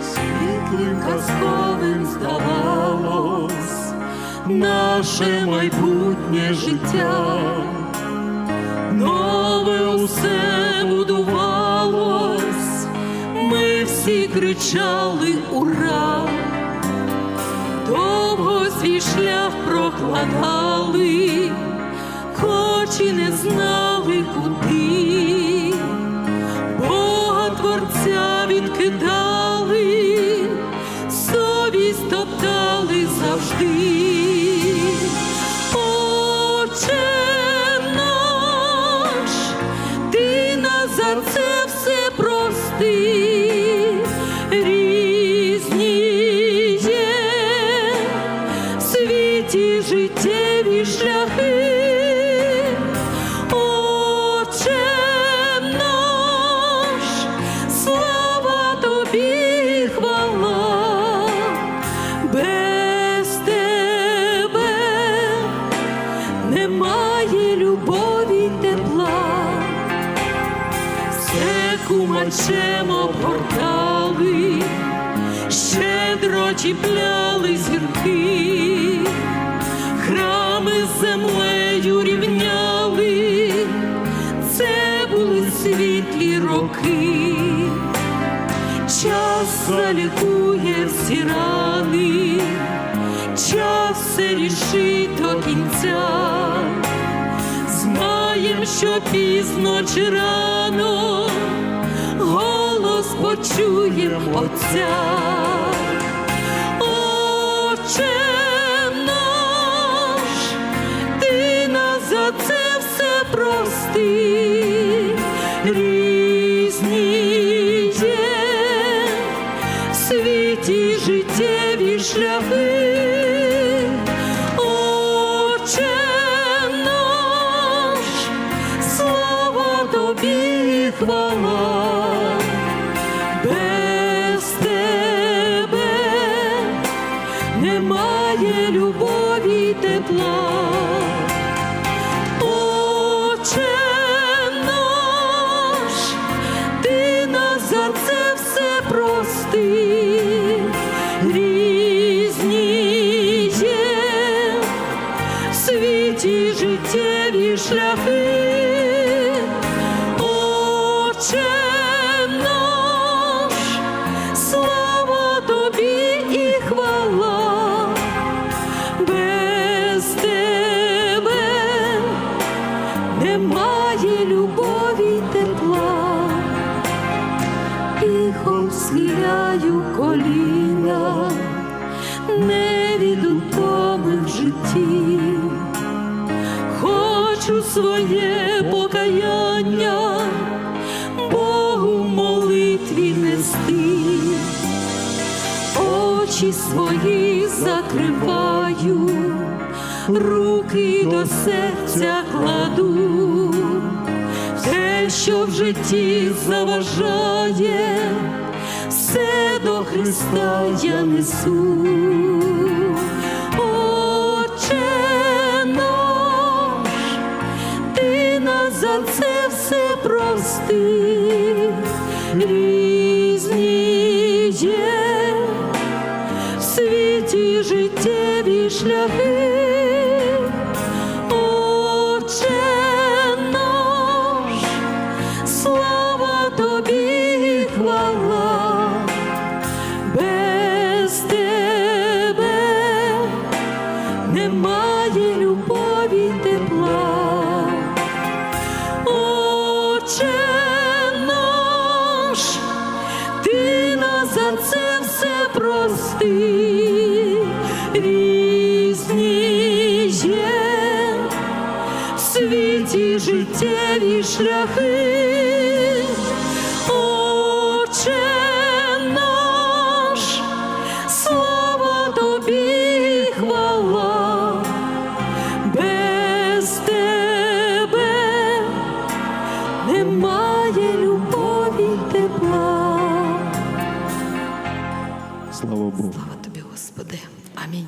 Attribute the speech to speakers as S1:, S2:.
S1: Світлим казковим здавалось наше майбутнє життя, нове усе будувалось, ми всі кричали ура, довго свій шлях прокладав прокладали, хоч і не знали куди. Бога Творця відкидали, совість топтали завжди. Отче наш, ти нас за це світі життєві шляхи. Отче наш, слава тобі, хвала, без тебе немає любові тепла, все кумачем обгортали, щедро чіпляли зірки, залікує всі рани, час все рішить до кінця. Знаєм, що пізно чи рано голос почуєм Отця. Отче ти нас за це все прости, різні життєві шляхи. Отче слава тобі, хвала, без тебе немає любові тепла. Світі життєві шляхи. Отче слава тобі і хвала, без тебе немає любові тепла, тихо схиляю коліна, не від утоми в житті, хочу своє покаяння Богу молитві нести, очі свої закриваю, руки до серця кладу, те, що в житті заважає, все до Христа я несу. Прости, різні життєві шляхи. Без тебе немає прости, різні є в світі життєві шляхи. Отче наш, слава тобі, хвала, без тебе немає любові тепла.
S2: Слава Богу.
S1: Слава тобі, Господи. Амінь.